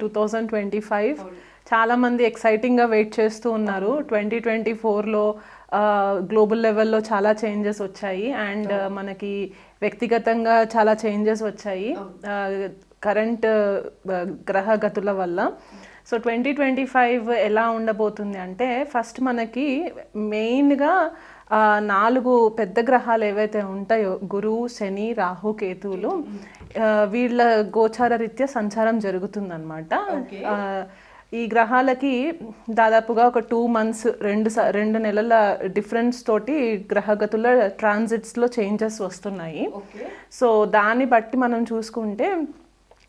Two thousand twenty five చాలా మంది ఎక్సైటింగ్గా wait చేస్తూ ఉన్నారు ట్వంటీ ట్వంటీ ఫోర్లో గ్లోబల్ లెవెల్లో చాలా చేంజెస్ వచ్చాయి. అండ్ మనకి వ్యక్తిగతంగా చాలా చేంజెస్ వచ్చాయి. కరెంట్ గ్రహ గతుల వల్ల. సో ట్వంటీ ట్వంటీ ఫైవ్ ఎలా ఉండబోతుంది అంటే ఫస్ట్ మనకి మెయిన్గా నాలుగు పెద్ద గ్రహాలు ఏవైతే ఉంటాయో గురువు శని రాహు కేతువులు వీళ్ళ గోచార రీత్యా సంచారం జరుగుతుందన్నమాట. ఈ గ్రహాలకి దాదాపుగా ఒక టూ మంత్స్ రెండు స- రెండు నెలల డిఫరెన్స్ తోటి గ్రహగతుల ట్రాన్సిట్స్లో చేంజెస్ వస్తున్నాయి. సో దాన్ని బట్టి మనం చూసుకుంటే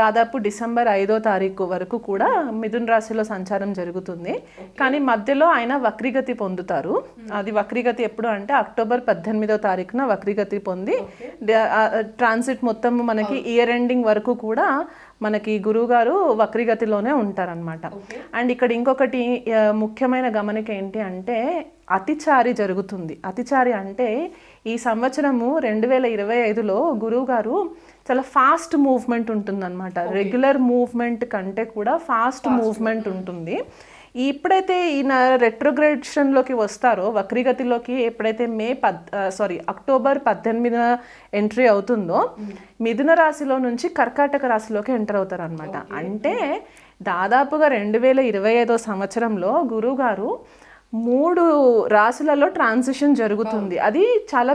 దాదాపు డిసెంబర్ ఐదో తారీఖు వరకు కూడా మిథున్ రాశిలో సంచారం జరుగుతుంది. కానీ మధ్యలో ఆయన వక్రీగతి పొందుతారు. అది వక్రీగతి ఎప్పుడు అంటే అక్టోబర్ పద్దెనిమిదో తారీఖున వక్రీగతి పొంది ట్రాన్సిట్ మొత్తం మనకి ఇయర్ ఎండింగ్ వరకు కూడా మనకి గురువుగారు వక్రీగతిలోనే ఉంటారనమాట అండ్ ఇక్కడ ఇంకొకటి ముఖ్యమైన గమనిక ఏంటి అంటే అతిచారి జరుగుతుంది. అతిచారి అంటే ఈ సంవత్సరము రెండు వేల ఇరవై ఐదులో గురువు గారు చాలా ఫాస్ట్ మూవ్మెంట్ ఉంటుందన్నమాట. రెగ్యులర్ మూవ్మెంట్ కంటే కూడా ఫాస్ట్ మూవ్మెంట్ ఉంటుంది. ఇప్పుడైతే ఈయన రెట్రోగ్రేషన్లోకి వస్తారో వక్రీగతిలోకి ఎప్పుడైతే మే పద్ సారీ అక్టోబర్ పద్దెనిమిదిన ఎంట్రీ అవుతుందో మిథున రాశిలో నుంచి కర్కాటక రాశిలోకి ఎంటర్ అవుతారు అనమాట అంటే దాదాపుగా రెండు వేల ఇరవై ఐదో సంవత్సరంలో గురువు గారు మూడు రాశులలో ట్రాన్సిషన్ జరుగుతుంది. అది చాలా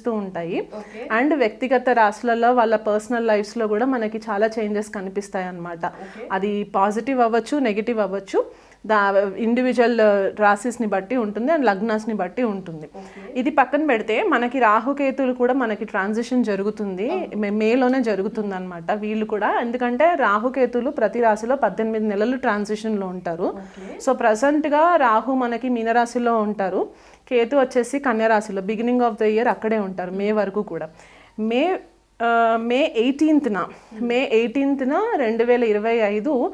కనిపిస్తూ ఉంటాయి. అండ్ వ్యక్తిగత రాశులలో వాళ్ళ పర్సనల్ లైఫ్స్లో కూడా మనకి చాలా చేంజెస్ కనిపిస్తాయి అన్నమాట అది పాజిటివ్ అవ్వచ్చు నెగిటివ్ అవ్వచ్చు. దా ఇండివిజువల్ రాశిస్ని బట్టి ఉంటుంది అండ్ లగ్నాస్ని బట్టి ఉంటుంది. ఇది పక్కన పెడితే మనకి రాహుకేతులు కూడా మనకి ట్రాన్సిషన్ జరుగుతుంది. మే- మేలోనే జరుగుతుంది అనమాట వీళ్ళు కూడా. ఎందుకంటే రాహుకేతులు ప్రతి రాశిలో పద్దెనిమిది నెలలు ట్రాన్సిషన్లో ఉంటారు. సో ప్రజెంట్గా రాహు మనకి మీనరాశిలో ఉంటారు. కేతు వచ్చేసి కన్యరాశిలో బిగినింగ్ ఆఫ్ ద ఇయర్ అక్కడే ఉంటారు మే వరకు కూడా. మే ఆ, మే ఎయిటీన్త్న మే ఎయిటీన్త్న రెండు వేల ఇరవై ఐదు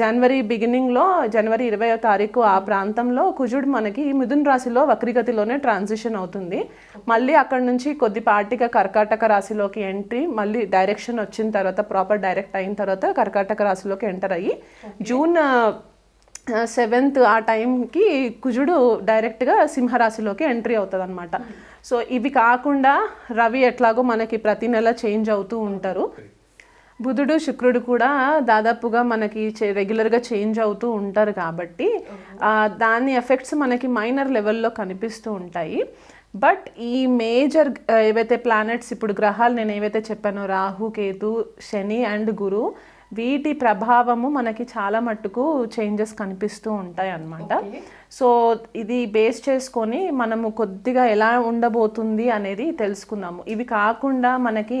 జనవరి బిగినింగ్లో జనవరి ఇరవై తారీఖు ఆ ప్రాంతంలో కుజుడు మనకి మిథున్ రాశిలో వక్రిగతిలోనే ట్రాన్సిషన్ అవుతుంది. మళ్ళీ అక్కడ నుంచి కొద్దిపాటిగా కర్కాటక రాశిలోకి ఎంట్రీ మళ్ళీ డైరెక్షన్ వచ్చిన తర్వాత ప్రాపర్ డైరెక్ట్ అయిన తర్వాత కర్కాటక రాశిలోకి ఎంటర్ అయ్యి జూన్ సెవెంత్ ఆ టైంకి కుజుడు డైరెక్ట్గా సింహరాశిలోకి ఎంట్రీ అవుతుంది అనమాట సో ఇవి కాకుండా రవి ఎట్లాగో మనకి ప్రతి నెల చేంజ్ అవుతూ ఉంటారు. బుధుడు శుక్రుడు కూడా దాదాపుగా మనకి చే- రెగ్యులర్గా చేంజ్ అవుతూ ఉంటారు కాబట్టి దాని ఎఫెక్ట్స్ మనకి మైనర్ లెవెల్లో కనిపిస్తూ ఉంటాయి. బట్ ఈ మేజర్ ఏవైతే ప్లానెట్స్ ఇప్పుడు గ్రహాలు నేను ఏవైతే చెప్పానో రాహు కేతు శని అండ్ గురు వీటి ప్రభావము మనకి చాలా మట్టుకు చేంజెస్ కనిపిస్తూ ఉంటాయి అన్నమాట. సో ఇది బేస్ చేసుకొని మనము కొద్దిగా ఎలా ఉండబోతుంది అనేది తెలుసుకుందాము. ఇవి కాకుండా మనకి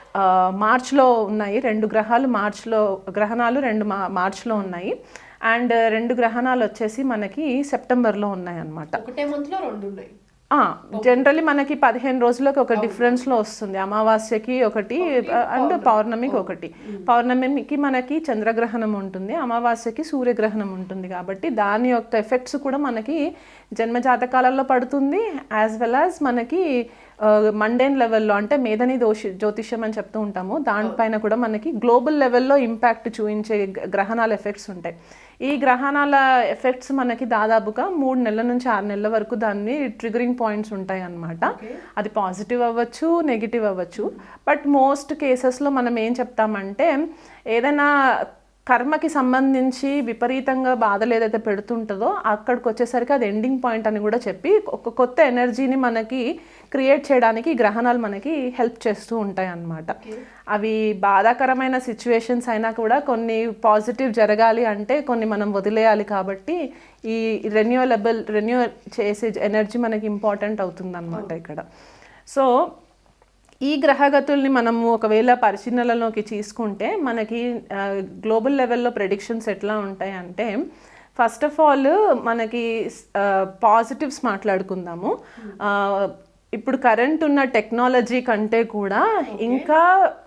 మార్చ్లో ఉన్నాయి. రెండు గ్రహాలు మార్చ్లో గ్రహణాలు రెండు మా మార్చ్లో ఉన్నాయి. అండ్ రెండు గ్రహణాలు వచ్చేసి మనకి సెప్టెంబర్లో ఉన్నాయి అన్నమాట ఒకటే మంత్లో రెండు ఉన్నాయి. జనరల్లీ మనకి పదిహేను రోజులకు ఒక డిఫరెన్స్లో వస్తుంది. అమావాస్యకి ఒకటి అండ్ పౌర్ణమికి ఒకటి. పౌర్ణమికి మనకి చంద్రగ్రహణం ఉంటుంది. అమావాస్యకి సూర్యగ్రహణం ఉంటుంది కాబట్టి దాని యొక్క ఎఫెక్ట్స్ కూడా మనకి జన్మ జాతకాలలో పడుతుంది యాజ్ వెల్ యాజ్ మనకి మండేన్ లెవెల్లో అంటే మేధని దోషి జ్యోతిష్యం అని చెప్తూ ఉంటాము. దానిపైన కూడా మనకి గ్లోబల్ లెవెల్లో ఇంపాక్ట్ చూపించే గ్రహణాల ఎఫెక్ట్స్ ఉంటాయి. ఈ గ్రహణాల ఎఫెక్ట్స్ మనకి దాదాపుగా మూడు నెలల నుంచి ఆరు నెలల వరకు దాన్ని ట్రిగరింగ్ పాయింట్స్ ఉంటాయి అన్నమాట. అది పాజిటివ్ అవ్వచ్చు నెగిటివ్ అవ్వచ్చు. బట్ మోస్ట్ కేసెస్లో మనం ఏం చెప్తామంటే ఏదైనా కర్మకి సంబంధించి విపరీతంగా బాధలు ఏదైతే పెడుతుంటుందో అక్కడికి వచ్చేసరికి అది ఎండింగ్ పాయింట్ అని కూడా చెప్పి ఒక కొత్త ఎనర్జీని మనకి క్రియేట్ చేయడానికి గ్రహణాలు మనకి హెల్ప్ చేస్తూ ఉంటాయి అన్నమాట అవి బాధాకరమైన సిచ్యువేషన్స్ అయినా కూడా కొన్ని పాజిటివ్ జరగాలి అంటే కొన్ని మనం వదిలేయాలి కాబట్టి ఈ రెన్యూవలబుల్ రెన్యూ చేసే ఎనర్జీ మనకి ఇంపార్టెంట్ అవుతుంది అనమాట ఇక్కడ. సో ఈ గ్రహగతుల్ని మనము ఒకవేళ పరిశీలనలోకి తీసుకుంటే మనకి గ్లోబల్ లెవెల్లో ప్రెడిక్షన్స్ ఎట్లా ఉంటాయి అంటే ఫస్ట్ ఆఫ్ ఆల్ మనకి పాజిటివ్స్ మాట్లాడుకుందాము. ఇప్పుడు కరెంట్ ఉన్న టెక్నాలజీ కంటే కూడా ఇంకా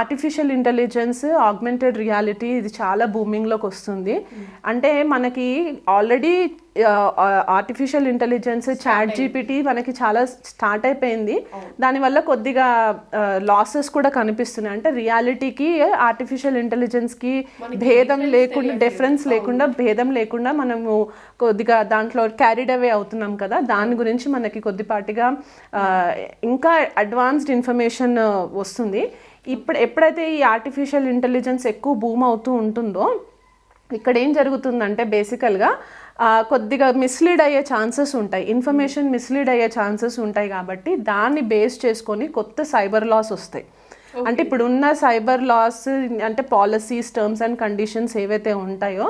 ఆర్టిఫిషియల్ ఇంటెలిజెన్స్ ఆగ్మెంటెడ్ రియాలిటీ ఇది చాలా బూమింగ్లోకి వస్తుంది. అంటే మనకి already artificial intelligence chat GPT మనకి చాలా స్టార్ట్ అయిపోయింది. దానివల్ల కొద్దిగా లాసెస్ కూడా కనిపిస్తున్నాయి. అంటే రియాలిటీకి ఆర్టిఫిషియల్ ఇంటెలిజెన్స్కి భేదం లేకుండా డిఫరెన్స్ లేకుండా భేదం లేకుండా మనము కొద్దిగా దాంట్లో క్యారీడ్ అవే అవుతున్నాం కదా. దాని గురించి మనకి కొద్దిపాటిగా ఇంకా అడ్వాన్స్డ్ ఇన్ఫర్మేషన్ వస్తుంది. ఇప్పుడు ఎప్పుడైతే ఈ ఆర్టిఫిషియల్ ఇంటెలిజెన్స్ ఎక్కువ బూమ్ అవుతూ ఉంటుందో ఇక్కడ ఏం జరుగుతుందంటే బేసికల్గా కొద్దిగా మిస్లీడ్ అయ్యే ఛాన్సెస్ ఉంటాయి. ఇన్ఫర్మేషన్ మిస్లీడ్ అయ్యే ఛాన్సెస్ ఉంటాయి కాబట్టి దాన్ని బేస్ చేసుకొని కొత్త సైబర్ లాస్ వస్తాయి. అంటే ఇప్పుడు ఉన్న సైబర్ లాస్ అంటే పాలసీస్ టర్మ్స్ అండ్ కండిషన్స్ ఏవైతే ఉంటాయో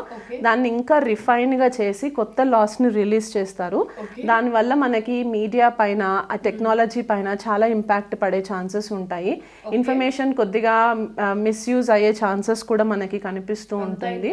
దాన్ని ఇంకా రిఫైన్గా చేసి కొత్త లాస్ని రిలీజ్ చేస్తారు. దానివల్ల మనకి మీడియా పైన ఆ టెక్నాలజీ పైన చాలా ఇంపాక్ట్ పడే ఛాన్సెస్ ఉంటాయి. ఇన్ఫర్మేషన్ కొద్దిగా మిస్యూజ్ అయ్యే ఛాన్సెస్ కూడా మనకి కనిపిస్తూ ఉంటుంది.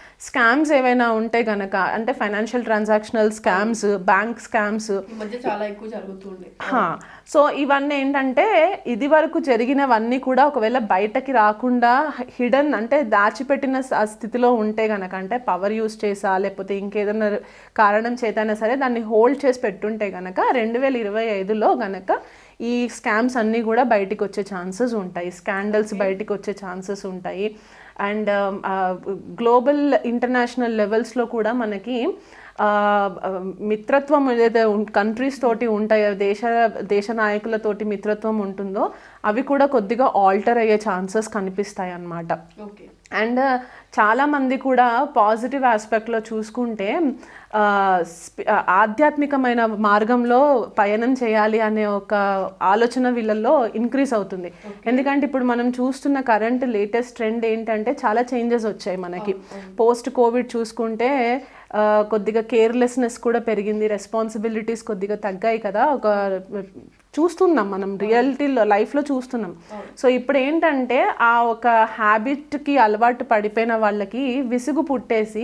స్కామ్స్ ఏవైనా ఉంటే గనక అంటే financial transactional scams bank scams. చాలా ఎక్కువ జరుగుతుంది. సో ఇవన్నీ ఏంటంటే ఇది వరకు జరిగినవన్నీ కూడా ఒకవేళ బయటకి రాకుండా హిడన్ అంటే దాచిపెట్టిన స్థితిలో ఉంటే గనక అంటే పవర్ యూస్ చేసా లేకపోతే ఇంకేదైనా కారణం చేతైనా సరే దాన్ని హోల్డ్ చేసి పెట్టుంటే గనక రెండు వేల ఇరవై ఐదులో గనక ఈ స్కామ్స్ అన్నీ కూడా బయటికి వచ్చే ఛాన్సెస్ ఉంటాయి. స్కాండల్స్ బయటికి వచ్చే ఛాన్సెస్ ఉంటాయి. అండ్ గ్లోబల్ ఇంటర్నేషనల్ లెవెల్స్లో కూడా మనకి మిత్రత్వం ఏదైతే కంట్రీస్ తోటి ఉంటాయో దేశ దేశ నాయకులతోటి మిత్రత్వం ఉంటుందో అవి కూడా కొద్దిగా ఆల్టర్ అయ్యే ఛాన్సెస్ కనిపిస్తాయి అన్నమాట ఓకే. అండ్ చాలా మంది కూడా పాజిటివ్ ఆస్పెక్ట్లో చూసుకుంటే ఆధ్యాత్మికమైన మార్గంలో పయనం చేయాలి అనే ఒక ఆలోచన వీళ్ళల్లో ఇంక్రీజ్ అవుతుంది. ఎందుకంటే ఇప్పుడు మనం చూస్తున్న కరెంట్ లేటెస్ట్ ట్రెండ్ ఏంటంటే చాలా చేంజెస్ వచ్చాయి మనకి. పోస్ట్ కోవిడ్ చూసుకుంటే కొద్దిగా కేర్లెస్నెస్ కూడా పెరిగింది రెస్పాన్సిబిలిటీస్ కొద్దిగా తగ్గాయి కదా. ఒక చూస్తున్నాం మనం రియాలిటీలో లైఫ్లో చూస్తున్నాం. సో ఇప్పుడు ఏంటంటే ఆ ఒక హ్యాబిట్కి అలవాటు పడిపోయిన వాళ్ళకి విసుగు పుట్టేసి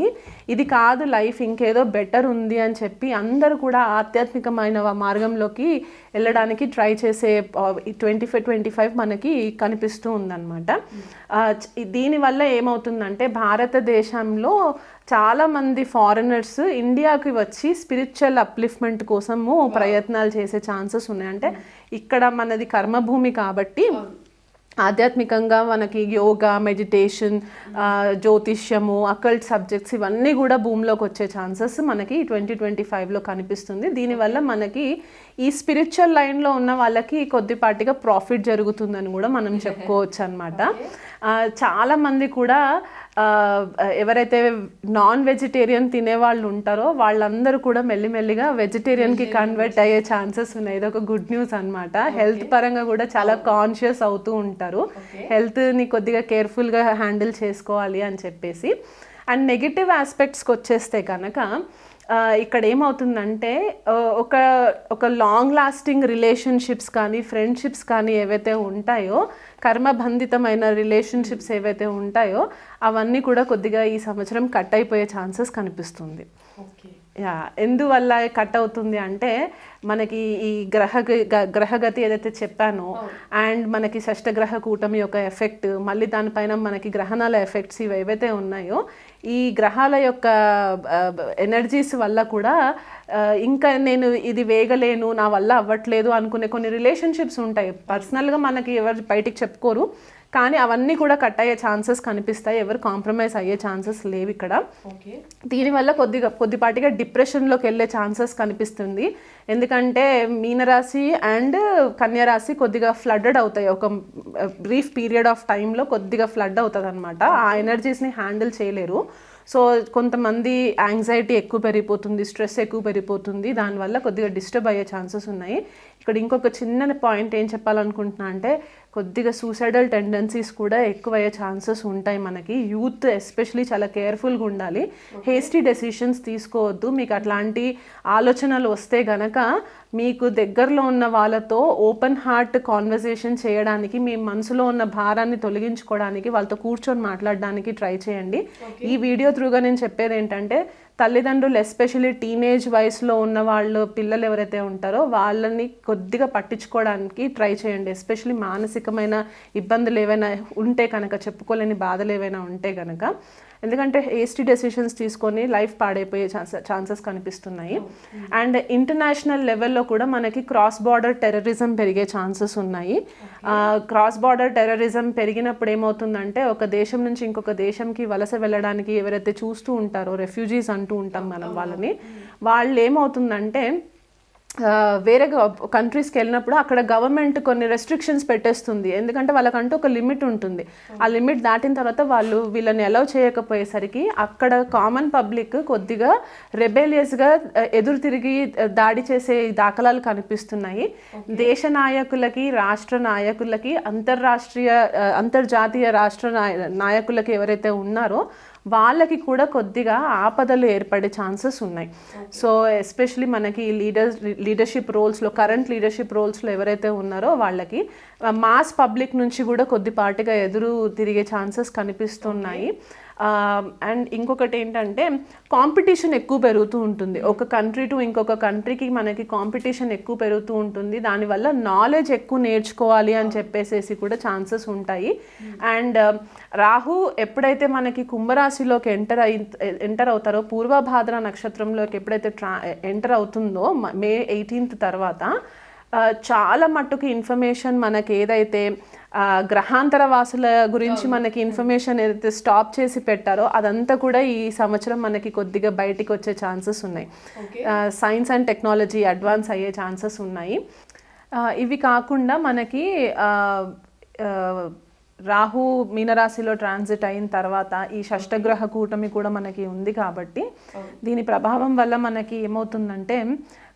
ఇది కాదు లైఫ్ ఇంకేదో బెటర్ ఉంది అని చెప్పి అందరూ కూడా ఆధ్యాత్మికమైన మార్గంలోకి వెళ్ళడానికి ట్రై చేసే ట్వంటీ ఫైవ్ ట్వంటీ ఫైవ్ మనకి కనిపిస్తూ ఉందన్నమాట. దీనివల్ల ఏమవుతుందంటే భారతదేశంలో చాలా మంది ఫారినర్స్ ఇండియాకి వచ్చి స్పిరిచువల్ అప్లిఫ్ట్మెంట్ కోసము ప్రయత్నాలు చేసే ఛాన్సెస్ ఉన్నాయి. అంటే ఇక్కడ మనది కర్మభూమి కాబట్టి ఆధ్యాత్మికంగా మనకి యోగా మెడిటేషన్ జ్యోతిష్యము అకల్ట్ సబ్జెక్ట్స్ ఇవన్నీ కూడా భూమిలోకి వచ్చే ఛాన్సెస్ మనకి ట్వంటీ ట్వంటీ ఫైవ్లో కనిపిస్తుంది. దీనివల్ల మనకి ఈ స్పిరిచువల్ లైన్లో ఉన్న వాళ్ళకి కొద్దిపాటిగా ప్రాఫిట్ జరుగుతుందని కూడా మనం చెప్పుకోవచ్చు అనమాట చాలా మంది కూడా ఎవరైతే నాన్ వెజిటేరియన్ తినే వాళ్ళు ఉంటారో వాళ్ళందరూ కూడా మెల్లిమెల్లిగా వెజిటేరియన్కి కన్వర్ట్ అయ్యే ఛాన్సెస్ ఉన్నాయి. ఇది ఒక గుడ్ న్యూస్ అనమాట హెల్త్ పరంగా కూడా చాలా కాన్షియస్ అవుతూ ఉంటారు. హెల్త్ని కొద్దిగా కేర్ఫుల్గా హ్యాండిల్ చేసుకోవాలి అని చెప్పేసి. అండ్ నెగిటివ్ ఆస్పెక్ట్స్కి వచ్చేస్తే కనుక ఇక్కడ ఏమవుతుందంటే ఒక ఒక లాంగ్ లాస్టింగ్ రిలేషన్షిప్స్ కానీ ఫ్రెండ్షిప్స్ కానీ ఏవైతే ఉంటాయో కర్మబంధితమైన రిలేషన్షిప్స్ ఏవైతే ఉంటాయో అవన్నీ కూడా కొద్దిగా ఈ సంవత్సరం కట్ అయిపోయే ఛాన్సెస్ కనిపిస్తుంది. యా ఎందువల్ల కట్ అవుతుంది అంటే మనకి ఈ గ్రహ గ- గ్రహగతి ఏదైతే చెప్పానో అండ్ మనకి షష్టగ్రహ కూటమి యొక్క ఎఫెక్ట్ మళ్ళీ దానిపైన మనకి గ్రహణాల ఎఫెక్ట్స్ ఇవి ఏవైతే ఉన్నాయో ఈ గ్రహాల యొక్క ఎనర్జీస్ వల్ల కూడా ఇంకా నేను ఇది వేగలేను నా వల్ల అవ్వట్లేదు అనుకునే కొన్ని రిలేషన్షిప్స్ ఉంటాయి. పర్సనల్గా మనకి ఎవరు బయటికి చెప్పుకోరు కానీ అవన్నీ కూడా కట్ అయ్యే ఛాన్సెస్ కనిపిస్తాయి. ఎవరు కాంప్రమైజ్ అయ్యే ఛాన్సెస్ లేవు ఇక్కడ. దీనివల్ల కొద్దిగా కొద్దిపాటిగా డిప్రెషన్లోకి వెళ్ళే ఛాన్సెస్ కనిపిస్తుంది. ఎందుకంటే మీనరాశి అండ్ కన్యరాశి కొద్దిగా ఫ్లడ్డెడ్ అవుతాయి. ఒక బ్రీఫ్ పీరియడ్ ఆఫ్ టైంలో కొద్దిగా ఫ్లడ్ అవుతుంది అనమాట ఆ ఎనర్జీస్ని హ్యాండిల్ చేయలేరు. సో కొంతమంది యాంగ్జైటీ ఎక్కువ పెరిగిపోతుంది స్ట్రెస్ ఎక్కువ పెరిగిపోతుంది. దానివల్ల కొద్దిగా డిస్టర్బ్ అయ్యే ఛాన్సెస్ ఉన్నాయి. ఇక్కడ ఇంకొక చిన్న పాయింట్ ఏం చెప్పాలనుకుంటున్నా అంటే కొద్దిగా సూసైడల్ టెండెన్సీస్ కూడా ఎక్కువ అయ్యే ఛాన్సెస్ ఉంటాయి మనకి. యూత్ ఎస్పెషలీ చాలా కేర్ఫుల్గా ఉండాలి. హేస్టీ డెసిషన్స్ తీసుకోవద్దు. మీకు అట్లాంటి ఆలోచనలు వస్తే గనక మీకు దగ్గరలో ఉన్న వాళ్ళతో ఓపెన్ హార్ట్ కాన్వర్సేషన్ చేయడానికి మీ మనసులో ఉన్న భారాన్ని తొలగించుకోవడానికి వాళ్ళతో కూర్చొని మాట్లాడడానికి ట్రై చేయండి. ఈ వీడియో త్రూగా నేను చెప్పేది ఏంటంటే తల్లిదండ్రులు ఎస్పెషలీ టీనేజ్ వయసులో ఉన్న వాళ్ళు పిల్లలు ఎవరైతే ఉంటారో వాళ్ళని కొద్దిగా పట్టించుకోవడానికి ట్రై చేయండి. ఎస్పెషలీ మానసికమైన ఇబ్బందులు ఏవైనా ఉంటే కనుక చెప్పుకోలేని బాధలు ఏవైనా ఉంటే కనుక. ఎందుకంటే ఏస్టీ డెసిషన్స్ తీసుకొని లైఫ్ పాడైపోయే ఛాన్సెస్ ఛాన్సెస్ కనిపిస్తున్నాయి. అండ్ ఇంటర్నేషనల్ లెవెల్లో కూడా మనకి క్రాస్ బార్డర్ టెర్రరిజం పెరిగే ఛాన్సెస్ ఉన్నాయి. క్రాస్ బార్డర్ టెర్రరిజం పెరిగినప్పుడు ఏమవుతుందంటే ఒక దేశం నుంచి ఇంకొక దేశంకి వలస వెళ్ళడానికి ఎవరైతే చూస్తూ ఉంటారో రెఫ్యూజీస్ అంటూ ఉంటాం మనం వాళ్ళని వాళ్ళు ఏమవుతుందంటే వేరే కంట్రీస్కి వెళ్ళినప్పుడు అక్కడ గవర్నమెంట్ కొన్ని రెస్ట్రిక్షన్స్ పెట్టేస్తుంది. ఎందుకంటే వాళ్ళకంటూ ఒక లిమిట్ ఉంటుంది. ఆ లిమిట్ దాటిన తర్వాత వాళ్ళు వీళ్ళని అలౌ చేయకపోయేసరికి అక్కడ కామన్ పబ్లిక్ కొద్దిగా రెబేలియస్గా ఎదురు తిరిగి దాడి చేసే దాఖలాలు కనిపిస్తున్నాయి. దేశ నాయకులకి రాష్ట్ర నాయకులకి అంతర్రాష్ట్రీయ అంతర్జాతీయ రాష్ట్ర నాయ- నాయకులకి ఎవరైతే ఉన్నారో వాళ్ళకి కూడా కొద్దిగా ఆపదలు ఏర్పడే ఛాన్సెస్ ఉన్నాయి. సో ఎస్పెషలీ మనకి లీడర్ లీడర్షిప్ రోల్స్లో కరెంట్ లీడర్షిప్ రోల్స్లో ఎవరైతే ఉన్నారో వాళ్ళకి మాస్ పబ్లిక్ నుంచి కూడా కొద్దిపాటిగా ఎదురు తిరిగే ఛాన్సెస్ కనిపిస్తున్నాయి. Um, అండ్ ఇంకొకటి ఏంటంటే కాంపిటీషన్ ఎక్కువ పెరుగుతూ ఉంటుంది. ఒక కంట్రీ టు ఇంకొక కంట్రీకి మనకి కాంపిటీషన్ ఎక్కువ పెరుగుతూ ఉంటుంది. దానివల్ల నాలెడ్జ్ ఎక్కువ నేర్చుకోవాలి అని చెప్పేసేసి కూడా ఛాన్సెస్ ఉంటాయి. అండ్ um, రాహు ఎప్పుడైతే మనకి కుంభరాశిలోకి ఎంటర్ అయి ఎంటర్ అవుతారో పూర్వభాద్ర నక్షత్రంలోకి ఎప్పుడైతే ట్రా ఎంటర్ అవుతుందో మే ఎయిటీన్త్ తర్వాత చాలా మట్టుకు ఇన్ఫర్మేషన్ మనకి ఏదైతే గ్రహాంతర వాసుల గురించి మనకి ఇన్ఫర్మేషన్ ఏదైతే స్టాప్ చేసి పెట్టారో అదంతా కూడా ఈ సంవత్సరం మనకి కొద్దిగా బయటికి వచ్చే ఛాన్సెస్ ఉన్నాయి. సైన్స్ అండ్ టెక్నాలజీ అడ్వాన్స్ అయ్యే ఛాన్సెస్ ఉన్నాయి. ఇవి కాకుండా మనకి రాహు మీనరాశిలో ట్రాన్సిట్ అయిన తర్వాత ఈ షష్టగ్రహ కూటమి కూడా మనకి ఉంది కాబట్టి దీని ప్రభావం వల్ల మనకి ఏమవుతుందంటే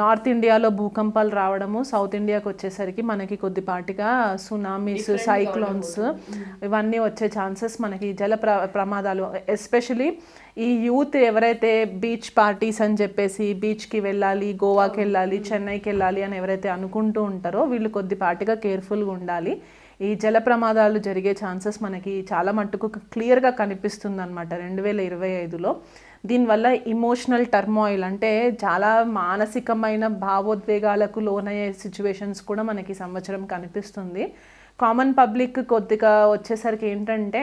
నార్త్ ఇండియాలో భూకంపాలు రావడము సౌత్ ఇండియాకి వచ్చేసరికి మనకి కొద్దిపాటిగా సునామీస్ సైక్లోన్స్ ఇవన్నీ వచ్చే ఛాన్సెస్ మనకి జల ప్ర ప్రమాదాలు. ఎస్పెషలీ ఈ యూత్ ఎవరైతే బీచ్ పార్టీస్ అని చెప్పేసి బీచ్కి వెళ్ళాలి గోవాకి వెళ్ళాలి చెన్నైకి వెళ్ళాలి అని ఎవరైతే అనుకుంటూ ఉంటారో వీళ్ళు కొద్దిపాటిగా కేర్ఫుల్గా ఉండాలి. ఈ జల ప్రమాదాలు జరిగే ఛాన్సెస్ మనకి చాలా మట్టుకు క్లియర్గా కనిపిస్తుంది అనమాట రెండు వేల ఇరవై ఐదులో. దీనివల్ల ఇమోషనల్ టర్మాయిల్ అంటే చాలా మానసికమైన భావోద్వేగాలకు లోనయ్యే సిచ్యువేషన్స్ కూడా మనకి సంవత్సరం కనిపిస్తుంది. కామన్ పబ్లిక్ కొద్దిగా వచ్చేసరికి ఏంటంటే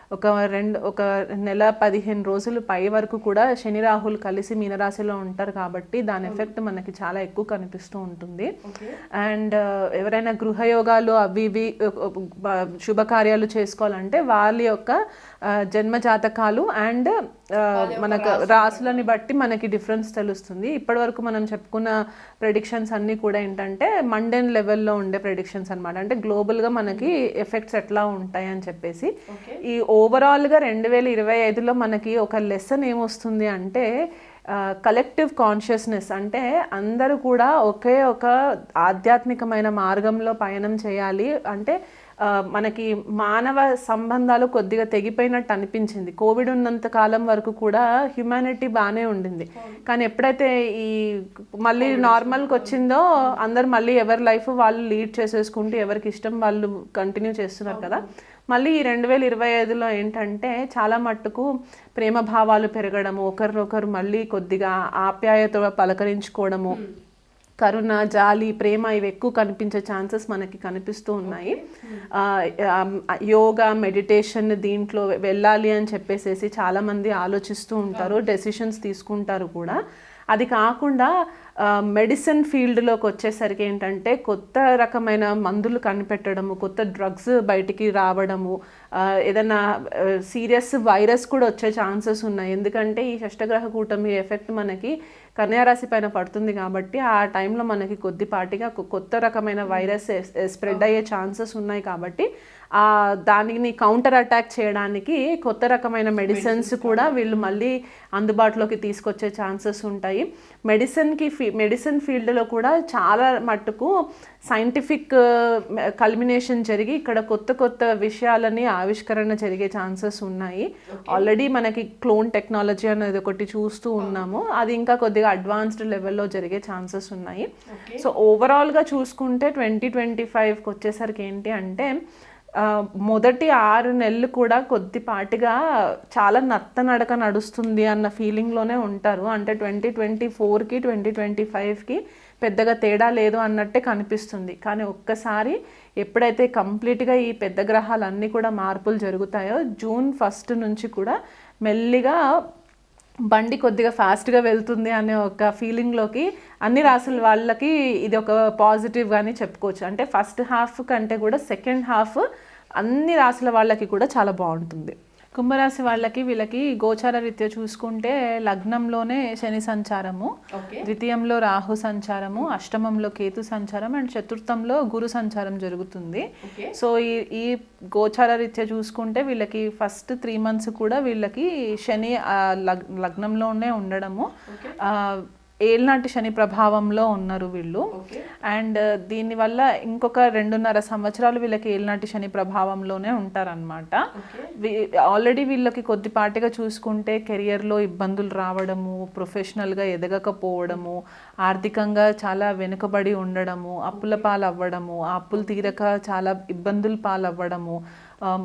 ఒక రెండు ఒక నెల పదిహేను రోజులు పై వరకు కూడా శని రాహులు కలిసి మీనరాశిలో ఉంటారు కాబట్టి దాని ఎఫెక్ట్ మనకి చాలా ఎక్కువ కనిపిస్తూ ఉంటుంది. అండ్ ఎవరైనా గృహయోగాలు అవి ఇవి శుభకార్యాలు చేసుకోవాలంటే వాళ్ళ యొక్క జన్మ జాతకాలు అండ్ మనకు రాసులని బట్టి మనకి డిఫరెన్స్ తెలుస్తుంది. ఇప్పటివరకు మనం చెప్పుకున్న ప్రెడిక్షన్స్ అన్నీ కూడా ఏంటంటే మండెన్ లెవెల్లో ఉండే ప్రెడిక్షన్స్ అనమాట అంటే గ్లోబల్గా మనకి ఎఫెక్ట్స్ ఎట్లా ఉంటాయి అని చెప్పేసి ఈ ఓవరాల్గా రెండు వేల ఇరవై ఐదులో మనకి ఒక లెసన్ ఏమొస్తుంది అంటే కలెక్టివ్ కాన్షియస్నెస్ అంటే అందరూ కూడా ఒకే ఒక ఆధ్యాత్మికమైన మార్గంలో పయనం చేయాలి. అంటే మనకి మానవ సంబంధాలు కొద్దిగా తెగిపోయినట్టు అనిపించింది. కోవిడ్ ఉన్నంత కాలం వరకు కూడా హ్యుమానిటీ బాగానే ఉండింది. కానీ ఎప్పుడైతే ఈ మళ్ళీ నార్మల్కి వచ్చిందో అందరు మళ్ళీ ఎవరి లైఫ్ వాళ్ళు లీడ్ చేసేసుకుంటూ ఎవరికి ఇష్టం వాళ్ళు కంటిన్యూ చేస్తున్నారు కదా. మళ్ళీ ఈ రెండు వేల ఇరవై ఐదులో ఏంటంటే చాలా మట్టుకు ప్రేమ భావాలు పెరగడము ఒకరినొకరు మళ్ళీ కొద్దిగా ఆప్యాయత పలకరించుకోవడము కరుణ జాలి ప్రేమ ఇవి ఎక్కువ కనిపించే ఛాన్సెస్ మనకి కనిపిస్తూ ఉన్నాయి. యోగా మెడిటేషన్ దీంట్లో వెళ్ళాలి అని చెప్పేసేసి చాలామంది ఆలోచిస్తూ ఉంటారు డెసిషన్స్ తీసుకుంటారు కూడా. అది కాకుండా మెడిసిన్ ఫీల్డ్లోకి వచ్చేసరికి ఏంటంటే కొత్త రకమైన మందులు కనిపెట్టడము కొత్త డ్రగ్స్ బయటికి రావడము ఏదైనా సీరియస్ వైరస్ కూడా వచ్చే ఛాన్సెస్ ఉన్నాయి. ఎందుకంటే ఈ షష్టగ్రహ కూటమి ఎఫెక్ట్ మనకి కన్యారాశి పైన పడుతుంది కాబట్టి ఆ టైంలో మనకి కొద్దిపాటిగా కొత్త రకమైన వైరస్ స్ప్రెడ్ అయ్యే ఛాన్సెస్ ఉన్నాయి కాబట్టి దానిని కౌంటర్ అటాక్ చేయడానికి కొత్త రకమైన మెడిసిన్స్ కూడా వీళ్ళు మళ్ళీ అందుబాటులోకి తీసుకొచ్చే ఛాన్సెస్ ఉంటాయి. మెడిసిన్కి ఫీ మెడిసిన్ ఫీల్డ్లో కూడా చాలా మట్టుకు సైంటిఫిక్ కల్మినేషన్ జరిగి ఇక్కడ కొత్త కొత్త విషయాలని ఆవిష్కరణ జరిగే ఛాన్సెస్ ఉన్నాయి. ఆల్రెడీ మనకి క్లోన్ టెక్నాలజీ అనేది ఒకటి చూస్తూ ఉన్నాము. అది ఇంకా కొద్దిగా అడ్వాన్స్డ్ లెవెల్లో జరిగే ఛాన్సెస్ ఉన్నాయి. సో ఓవరాల్గా చూసుకుంటే ట్వంటీ ట్వంటీ ఫైవ్కి వచ్చేసరికి ఏంటి అంటే మొదటి ఆరు నెలలు కూడా కొద్దిపాటిగా చాలా నత్తనడక నడుస్తుంది అన్న ఫీలింగ్లోనే ఉంటారు. అంటే ట్వంటీ ట్వంటీ ఫోర్కి ట్వంటీ ట్వంటీ ఫైవ్కి పెద్దగా తేడా లేదు అన్నట్టే కనిపిస్తుంది. కానీ ఒక్కసారి ఎప్పుడైతే కంప్లీట్గా ఈ పెద్ద గ్రహాలన్నీ కూడా మార్పులు జరుగుతాయో జూన్ ఫస్ట్ నుంచి కూడా మెల్లిగా బండి కొద్దిగా ఫాస్ట్గా వెళ్తుంది అనే ఒక ఫీలింగ్లోకి అన్ని రాసుల వాళ్ళకి ఇది ఒక పాజిటివ్ కానీ చెప్పుకోవచ్చు. అంటే ఫస్ట్ హాఫ్ కంటే కూడా సెకండ్ హాఫ్ అన్ని రాసుల వాళ్ళకి కూడా చాలా బాగుంటుంది. కుంభరాశి వాళ్ళకి వీళ్ళకి గోచార రీత్యా చూసుకుంటే లగ్నంలోనే శని సంచారము ద్వితీయంలో రాహు సంచారము అష్టమంలో కేతు సంచారం అండ్ చతుర్థంలో గురు సంచారం జరుగుతుంది. సో ఈ ఈ గోచార రీత్యా చూసుకుంటే వీళ్ళకి ఫస్ట్ త్రీ మంత్స్ కూడా వీళ్ళకి శని లగ్నంలోనే ఉండడము. ఏళ్ళనాటి శని ప్రభావంలో ఉన్నారు వీళ్ళు. అండ్ దీనివల్ల ఇంకొక రెండున్నర సంవత్సరాలు వీళ్ళకి ఏళ్ళనాటి శని ప్రభావంలోనే ఉంటారనమాట ఆల్రెడీ వీళ్ళకి కొద్దిపాటిగా చూసుకుంటే కెరియర్లో ఇబ్బందులు రావడము ప్రొఫెషనల్గా ఎదగకపోవడము ఆర్థికంగా చాలా వెనుకబడి ఉండడము అప్పుల పాలు అవ్వడము ఆ అప్పులు తీరక చాలా ఇబ్బందులు పాలవ్వడము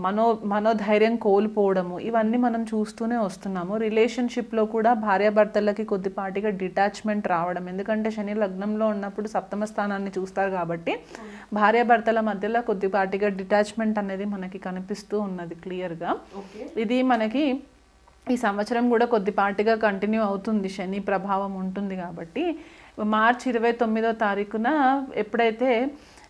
మనో మనోధైర్యం కోల్పోవడము ఇవన్నీ మనం చూస్తూనే వస్తున్నాము. రిలేషన్షిప్లో కూడా భార్యాభర్తలకి కొద్దిపాటిగా డిటాచ్మెంట్ రావడం ఎందుకంటే శని లగ్నంలో ఉన్నప్పుడు సప్తమ స్థానాన్ని చూస్తారు కాబట్టి భార్యాభర్తల మధ్యలో కొద్దిపాటిగా డిటాచ్మెంట్ అనేది మనకి కనిపిస్తూ ఉన్నది క్లియర్గా. ఇది మనకి ఈ సంవత్సరం కూడా కొద్దిపాటిగా కంటిన్యూ అవుతుంది శని ప్రభావం ఉంటుంది కాబట్టి మార్చ్ ఇరవై తొమ్మిదో తారీఖున ఎప్పుడైతే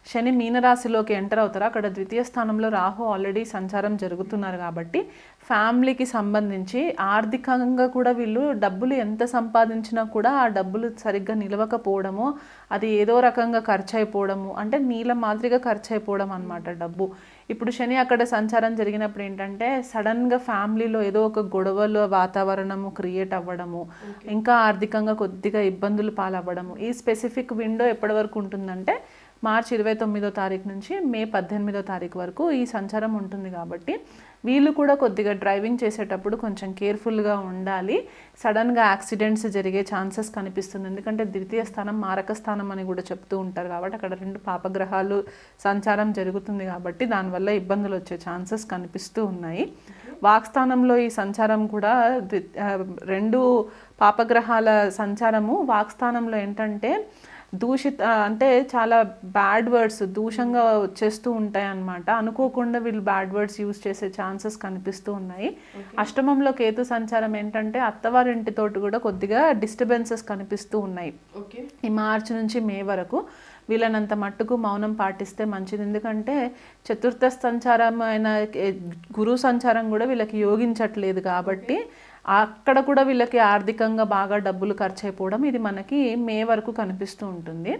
శని మీనరాశిలోకి ఎంటర్ అవుతారో. అక్కడ ద్వితీయ స్థానంలో రాహు ఆల్రెడీ సంచారం జరుగుతున్నారు కాబట్టి ఫ్యామిలీకి సంబంధించి ఆర్థికంగా కూడా వీళ్ళు డబ్బులు ఎంత సంపాదించినా కూడా ఆ డబ్బులు సరిగ్గా నిలవకపోవడము అది ఏదో రకంగా ఖర్చు అయిపోవడము అంటే నీళ్ళ మాదిరిగా ఖర్చు అయిపోవడం అనమాట డబ్బు. ఇప్పుడు శని అక్కడ సంచారం జరిగినప్పుడు ఏంటంటే సడన్గా ఫ్యామిలీలో ఏదో ఒక గొడవలు వాతావరణము క్రియేట్ అవ్వడము ఇంకా ఆర్థికంగా కొద్దిగా ఇబ్బందులు పాలవ్వడము. ఈ స్పెసిఫిక్ విండో ఎప్పటి వరకు ఉంటుందంటే మార్చి ఇరవై తొమ్మిదో తారీఖు నుంచి మే పద్దెనిమిదో తారీఖు వరకు ఈ సంచారం ఉంటుంది కాబట్టి వీళ్ళు కూడా కొద్దిగా డ్రైవింగ్ చేసేటప్పుడు కొంచెం కేర్ఫుల్గా ఉండాలి. సడన్గా యాక్సిడెంట్స్ జరిగే ఛాన్సెస్ కనిపిస్తుంది. ఎందుకంటే ద్వితీయ స్థానం మారక స్థానం అని కూడా చెప్తూ ఉంటారు కాబట్టి అక్కడ రెండు పాపగ్రహాలు సంచారం జరుగుతుంది కాబట్టి దానివల్ల ఇబ్బందులు వచ్చే ఛాన్సెస్ కనిపిస్తూ ఉన్నాయి. వాక్స్థానంలో ఈ సంచారం కూడా ద్వి- రెండు పాపగ్రహాల సంచారము. వాక్స్థానంలో ఏంటంటే దూషిత అంటే చాలా బ్యాడ్ వర్డ్స్ దూషంగా వచ్చేస్తూ ఉంటాయి అన్నమాట అనుకోకుండా వీళ్ళు బ్యాడ్ వర్డ్స్ యూజ్ చేసే ఛాన్సెస్ కనిపిస్తూ ఉన్నాయి. అష్టమంలో కేతు సంచారం ఏంటంటే అత్తవారింటితోటి కూడా కొద్దిగా డిస్టర్బెన్సెస్ కనిపిస్తూ ఉన్నాయి. ఈ మార్చి నుంచి మే వరకు వీళ్ళనంత మట్టుకు మౌనం పాటిస్తే మంచిది. ఎందుకంటే చతుర్థ సంచారం అయిన గురు సంచారం కూడా వీళ్ళకి యోగించట్లేదు కాబట్టి అక్కడ కూడా వీళ్ళకి ఆర్థికంగా బాగా డబ్బులు ఖర్చు అయిపోవడం ఇది మనకి మే వరకు కనిపిస్తూ ఉంటుంది.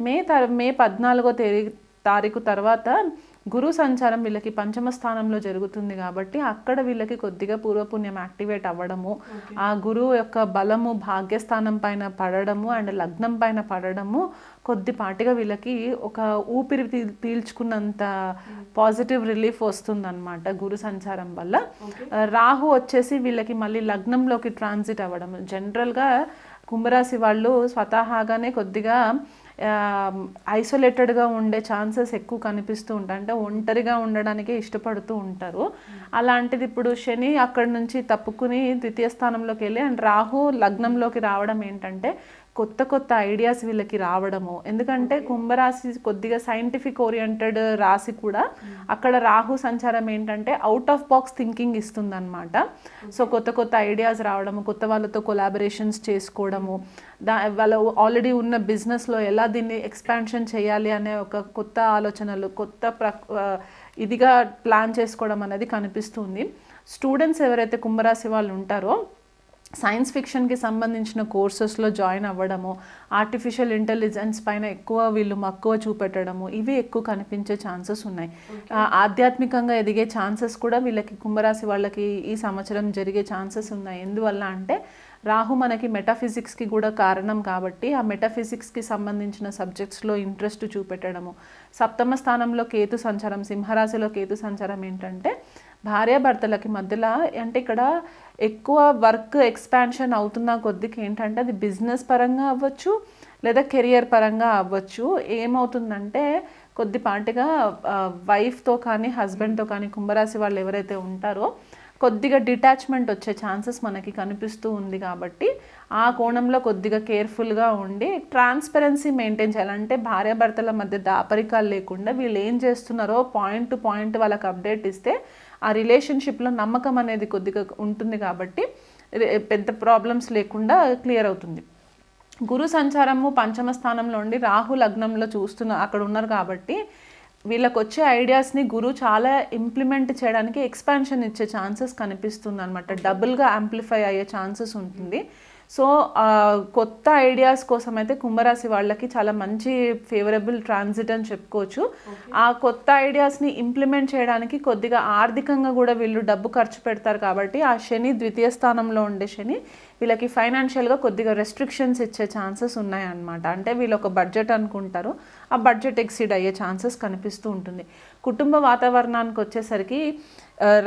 మే తర్ మే పద్నాలుగో తేదీ తారీఖు తర్వాత గురు సంచారం వీళ్ళకి పంచమ స్థానంలో జరుగుతుంది కాబట్టి అక్కడ వీళ్ళకి కొద్దిగా పూర్వపుణ్యం యాక్టివేట్ అవ్వడము ఆ గురువు యొక్క బలము భాగ్యస్థానం పైన పడడము అండ్ లగ్నం పైన పడడము కొద్దిపాటిగా వీళ్ళకి ఒక ఊపిరి పీల్చుకున్నంత పాజిటివ్ రిలీఫ్ వస్తుందన్నమాట గురు సంచారం వల్ల. రాహు వచ్చేసి వీళ్ళకి మళ్ళీ లగ్నంలోకి ట్రాన్సిట్ అవ్వడం. జనరల్గా కుంభరాశి వాళ్ళు స్వతహాగానే కొద్దిగా ఐసోలేటెడ్గా ఉండే ఛాన్సెస్ ఎక్కువ కనిపిస్తూ ఉంటాయి. అంటే ఒంటరిగా ఉండడానికే ఇష్టపడుతూ ఉంటారు. అలాంటిది ఇప్పుడు శని అక్కడి నుంచి తప్పుకుని ద్వితీయ స్థానంలోకి వెళ్ళి అండ్ రాహు లగ్నంలోకి రావడం ఏంటంటే కొత్త కొత్త ఐడియాస్ వీళ్ళకి రావడము. ఎందుకంటే కుంభరాశి కొద్దిగా సైంటిఫిక్ ఓరియంటెడ్ రాశి కూడా అక్కడ రాహు సంచారం ఏంటంటే అవుట్ ఆఫ్ బాక్స్ థింకింగ్ ఇస్తుందన్నమాట. సో కొత్త కొత్త ఐడియాస్ రావడము కొత్త వాళ్ళతో కొలాబరేషన్స్ చేసుకోవడము దా వాళ్ళ ఆల్రెడీ ఉన్న బిజినెస్లో ఎలా దీన్ని ఎక్స్పాన్షన్ చేయాలి అనే ఒక కొత్త ఆలోచనలు కొత్త ప్ర ఇదిగా ప్లాన్ చేసుకోవడం అనేది కనిపిస్తుంది. స్టూడెంట్స్ ఎవరైతే కుంభరాశి వాళ్ళు ఉంటారో సైన్స్ ఫిక్షన్కి సంబంధించిన కోర్సెస్లో జాయిన్ అవ్వడము ఆర్టిఫిషియల్ ఇంటెలిజెన్స్ పైన ఎక్కువ వీళ్ళు మక్కువ చూపెట్టడము ఇవి ఎక్కువ కనిపించే ఛాన్సెస్ ఉన్నాయి. ఆధ్యాత్మికంగా ఎదిగే ఛాన్సెస్ కూడా వీళ్ళకి కుంభరాశి వాళ్ళకి ఈ సంవత్సరం జరిగే ఛాన్సెస్ ఉన్నాయి. ఎందువల్ల అంటే రాహు మనకి మెటాఫిజిక్స్కి కూడా కారణం కాబట్టి ఆ మెటాఫిజిక్స్కి సంబంధించిన సబ్జెక్ట్స్లో ఇంట్రెస్ట్ చూపెట్టడము. సప్తమ స్థానంలో కేతు సంచారం సింహరాశిలో కేతు సంచారం ఏంటంటే భార్యాభర్తలకి మధ్యలో అంటే ఇక్కడ ఎక్కువ వర్క్ ఎక్స్పాన్షన్ అవుతున్న కొద్దికి ఏంటంటే అది బిజినెస్ పరంగా అవ్వచ్చు లేదా కెరియర్ పరంగా అవ్వచ్చు. ఏమవుతుందంటే కొద్దిపాటిగా వైఫ్తో కానీ హస్బెండ్తో కానీ కుంభరాశి వాళ్ళు ఎవరైతే ఉంటారో కొద్దిగా డిటాచ్మెంట్ వచ్చే ఛాన్సెస్ మనకి కనిపిస్తూ ఉంది కాబట్టి ఆ కోణంలో కొద్దిగా కేర్ఫుల్గా ఉండి ట్రాన్స్పరెన్సీ మెయింటైన్ చేయాలంటే భార్యాభర్తల మధ్య దాపరికాలు లేకుండా వీళ్ళు ఏం చేస్తున్నారో పాయింట్ టు పాయింట్ వాళ్ళకి అప్డేట్ ఇస్తే ఆ రిలేషన్షిప్లో నమ్మకం అనేది కొద్దిగా ఉంటుంది కాబట్టి పెద్ద ప్రాబ్లమ్స్ లేకుండా క్లియర్ అవుతుంది. గురు సంచారము పంచమ స్థానంలో ఉండి రాహు లగ్నంలో చూస్తున్న అక్కడ ఉన్నారు కాబట్టి వీళ్ళకి వచ్చే ఐడియాస్ని గురు చాలా ఇంప్లిమెంట్ చేయడానికి ఎక్స్పాన్షన్ ఇచ్చే ఛాన్సెస్ కనిపిస్తుంది అనమాట డబుల్గా యాంప్లిఫై అయ్యే ఛాన్సెస్ ఉంటుంది. సో కొత్త ఐడియాస్ కోసం అయితే కుంభరాశి వాళ్ళకి చాలా మంచి ఫేవరబుల్ ట్రాన్సిట్ అని చెప్పుకోవచ్చు. ఆ కొత్త ఐడియాస్ని ఇంప్లిమెంట్ చేయడానికి కొద్దిగా ఆర్థికంగా కూడా వీళ్ళు డబ్బు ఖర్చు పెడతారు కాబట్టి ఆ శని ద్వితీయ స్థానంలో ఉండే శని వీళ్ళకి ఫైనాన్షియల్గా కొద్దిగా రెస్ట్రిక్షన్స్ ఇచ్చే ఛాన్సెస్ ఉన్నాయన్నమాట. అంటే వీళ్ళు ఒక బడ్జెట్ అనుకుంటారు. ఆ బడ్జెట్ ఎక్సీడ్ అయ్యే ఛాన్సెస్ కనిపిస్తూ ఉంటుంది. కుటుంబ వాతావరణానికి వచ్చేసరికి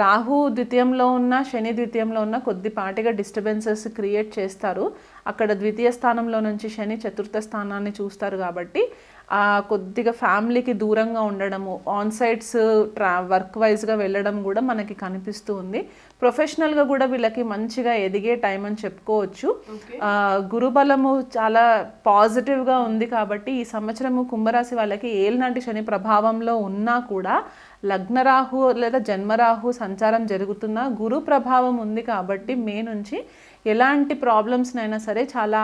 రాహు ద్వితీయంలో ఉన్న శని ద్వితీయంలో ఉన్న కొద్దిపాటిగా డిస్టర్బెన్సెస్ క్రియేట్ చేస్తారు. అక్కడ ద్వితీయ స్థానంలో నుంచి శని చతుర్థ స్థానాన్ని చూస్తారు కాబట్టి ఆ, కొద్దిగా ఫ్యామిలీకి దూరంగా ఉండడము ఆన్ సైట్స్ ట్రా వర్క్ వైజ్గా వెళ్ళడం కూడా మనకి కనిపిస్తూ ఉంది. ప్రొఫెషనల్గా కూడా వీళ్ళకి మంచిగా ఎదిగే టైం అని చెప్పుకోవచ్చు. గురుబలము చాలా పాజిటివ్గా ఉంది కాబట్టి ఈ సంవత్సరము కుంభరాశి వాళ్ళకి ఏలినాటి శని ప్రభావంలో ఉన్నా కూడా లగ్నరాహు లేదా జన్మరాహు సంచారం జరుగుతున్న గురు ప్రభావం ఉంది కాబట్టి మే నుంచి ఎలాంటి ప్రాబ్లమ్స్నైనా సరే చాలా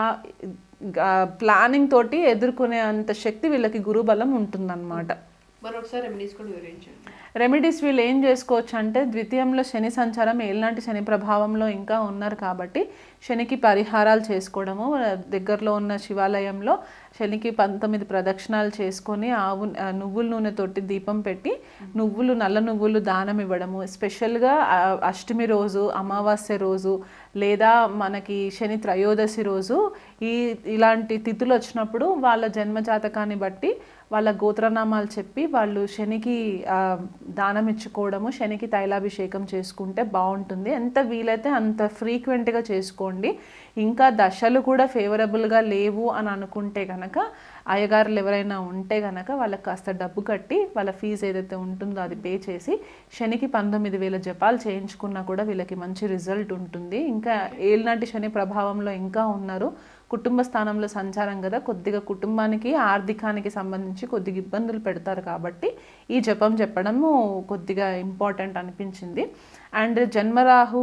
ప్లానింగ్ తోటి ఎదుర్కొనే అంత శక్తి వీళ్ళకి గురుబలం ఉంటుందన్నమాట. మరొకసారి వివరించండి. రెమెడీస్ వీళ్ళు ఏం చేసుకోవచ్చు అంటే ద్వితీయంలో శని సంచారం ఏలాంటి శని ప్రభావంలో ఇంకా ఉన్నారు కాబట్టి శనికి పరిహారాలు చేసుకోవడము దగ్గరలో ఉన్న శివాలయంలో శనికి పంతొమ్మిది ప్రదక్షిణాలు చేసుకొని ఆవు నువ్వుల నూనెతోటి దీపం పెట్టి నువ్వులు నల్ల నువ్వులు దానం ఇవ్వడము. స్పెషల్గా అష్టమి రోజు అమావాస్య రోజు లేదా మనకి శని త్రయోదశి రోజు ఈ ఇలాంటి తిథులు వచ్చినప్పుడు వాళ్ళ జన్మ జాతకాన్ని బట్టి వాళ్ళ గోత్రనామాలు చెప్పి వాళ్ళు శనికి దానం ఇచ్చుకోవడము శనికి తైలాభిషేకం చేసుకుంటే బాగుంటుంది. ఎంత వీలైతే అంత ఫ్రీక్వెంట్గా చేసుకోండి. ఇంకా దశలు కూడా ఫేవరబుల్గా లేవు అని అనుకుంటే కనుక అయ్యగారులు ఎవరైనా ఉంటే కనుక వాళ్ళకి కాస్త డబ్బు కట్టి వాళ్ళ ఫీజు ఏదైతే ఉంటుందో అది పే చేసి శనికి పంతొమ్మిది వేల జపాలు చేయించుకున్నా కూడా వీళ్ళకి మంచి రిజల్ట్ ఉంటుంది. ఇంకా ఏలినాటి శని ప్రభావంలో ఇంకా ఉన్నారు. కుటుంబ స్థానంలో సంచారం కదా కొద్దిగా కుటుంబానికి ఆర్థికానికి సంబంధించి కొద్దిగా ఇబ్బందులు పెడతారు కాబట్టి ఈ జపం చెప్పడము కొద్దిగా ఇంపార్టెంట్ అనిపించింది. అండ్ జన్మరాహు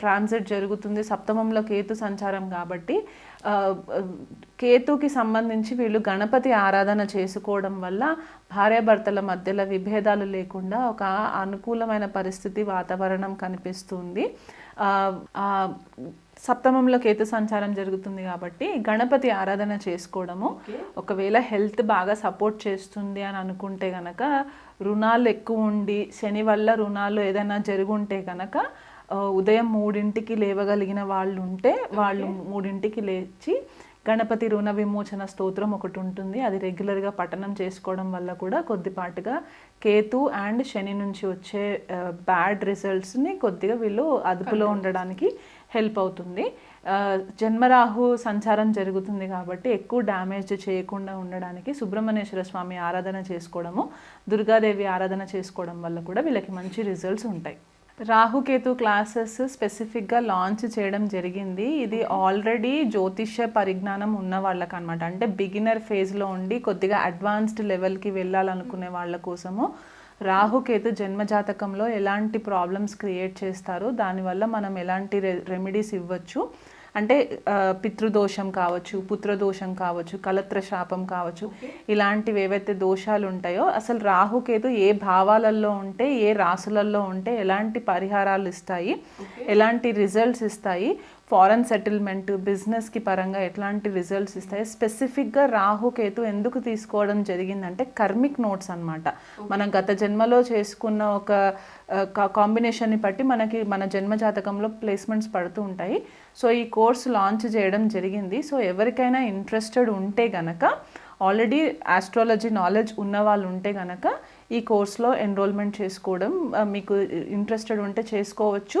ట్రాన్సిట్ జరుగుతుంది సప్తమంలో కేతు సంచారం కాబట్టి కేతుకి సంబంధించి వీళ్ళు గణపతి ఆరాధన చేసుకోవడం వల్ల భార్యాభర్తల మధ్యలో విభేదాలు లేకుండా ఒక అనుకూలమైన పరిస్థితి వాతావరణం కనిపిస్తుంది. సప్తమంలో కేతు సంచారం జరుగుతుంది కాబట్టి గణపతి ఆరాధన చేసుకోవడము. ఒకవేళ హెల్త్ బాగా సపోర్ట్ చేస్తుంది అని అనుకుంటే గనక రుణాలు ఎక్కువ ఉండి శని వల్ల రుణాలు ఏదైనా జరుగుంటే గనక ఉదయం మూడింటికి లేవగలిగిన వాళ్ళు ఉంటే వాళ్ళు మూడింటికి లేచి గణపతి రుణ విమోచన స్తోత్రం ఒకటి ఉంటుంది. అది రెగ్యులర్గా పఠనం చేసుకోవడం వల్ల కూడా కొద్దిపాటుగా కేతు అండ్ శని నుంచి వచ్చే బ్యాడ్ రిజల్ట్స్ని కొద్దిగా వీళ్ళు అదుపులో ఉండడానికి హెల్ప్ అవుతుంది. జన్మరాహు సంచారం జరుగుతుంది కాబట్టి ఎక్కువ డ్యామేజ్ చేయకుండా ఉండడానికి సుబ్రహ్మణ్యేశ్వర స్వామి ఆరాధన చేసుకోవడము దుర్గాదేవి ఆరాధన చేసుకోవడం వల్ల కూడా వీళ్ళకి మంచి రిజల్ట్స్ ఉంటాయి. రాహుకేతు క్లాసెస్ స్పెసిఫిక్గా లాంచ్ చేయడం జరిగింది. ఇది ఆల్రెడీ జ్యోతిష్య పరిజ్ఞానం ఉన్న వాళ్ళకి అనమాట అంటే బిగినర్ ఫేజ్లో ఉండి కొద్దిగా అడ్వాన్స్డ్ లెవెల్కి వెళ్ళాలనుకునే వాళ్ళ కోసము రాహుకేతు జన్మజాతకంలో ఎలాంటి ప్రాబ్లమ్స్ క్రియేట్ చేస్తారు దానివల్ల మనం ఎలాంటి రె రెమెడీస్ ఇవ్వచ్చు? అంటే పితృదోషం కావచ్చు పుత్రదోషం కావచ్చు కలత్ర శాపం కావచ్చు ఇలాంటివి ఏవైతే దోషాలు ఉంటాయో అసలు రాహుకేతు ఏ భావాలలో ఉంటే ఏ రాసులలో ఉంటే ఎలాంటి పరిహారాలు ఇస్తాయి? ఎలాంటి రిజల్ట్స్ ఇస్తాయి? ఫారెన్ సెటిల్మెంట్ బిజినెస్కి పరంగా ఎట్లాంటి రిజల్ట్స్ ఇస్తాయి? స్పెసిఫిక్గా రాహుకేతు ఎందుకు తీసుకోవడం జరిగిందంటే కర్మిక్ నోట్స్ అన్నమాట. మనం గత జన్మలో చేసుకున్న ఒక కాంబినేషన్ని బట్టి మనకి మన జన్మ జాతకంలో ప్లేస్మెంట్స్ పడుతూ ఉంటాయి. సో ఈ కోర్స్ లాంచ్ చేయడం జరిగింది. సో ఎవరికైనా ఇంట్రెస్టెడ్ ఉంటే గనక ఆల్రెడీ ఆస్ట్రాలజీ నాలెడ్జ్ ఉన్న వాళ్ళు ఉంటే గనక ఈ కోర్స్లో ఎన్రోల్మెంట్ చేసుకోవడం మీకు ఇంట్రెస్టెడ్ ఉంటే చేసుకోవచ్చు.